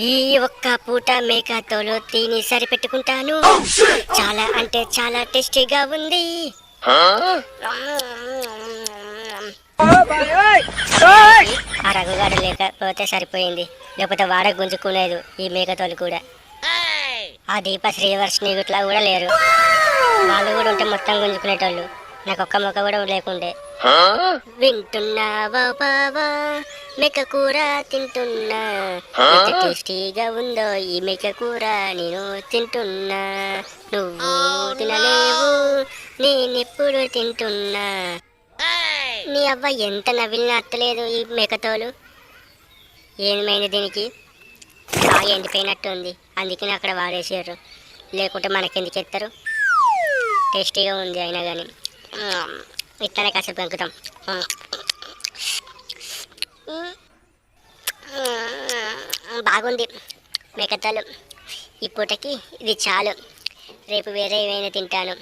ఈ ఒక్క పూట మేకతోలు తిని సరిపెట్టుకుంటాను. చాలా అంటే చాలా టేస్టీగా ఉంది. ఆ రఘుగాడు లేకపోతే సరిపోయింది. లేకపోతే వాడ గుంజుకునేది ఈ మేకతోలు కూడా. ఆ దీప శ్రీవర్షిని ఇట్లా కూడా లేరు. వాళ్ళు కూడా ఉంటే మొత్తం గుంజుకునేటోళ్ళు. నాకు ఒక్క మొక్క కూడా లేకుండే. వింటున్నావా బావా? మేక కూర తింటున్నా. ఎంత టేస్టీగా ఉందో ఈ మేక కూర నేను తింటున్నా. నువ్వు తినలేవు నేనెప్పుడు తింటున్నా. నీ అవ్వ ఎంత నవ్విలినా అత్తలేదు ఈ మేకతోలు. ఏమైంది దీనికి? బాగా ఎండిపోయినట్టు ఉంది అందుకని అక్కడ వాడేసారు లేకుంటే మనకెందుకు ఎత్తారు? టేస్టీగా ఉంది అయినా కానీ ఇట్లానే కాసేపు పెంకుతాం బాగుంది. మేకతలు. ఈ పూటకి ఇది చాలు. రేపు వేరే ఏమైనా తింటాను.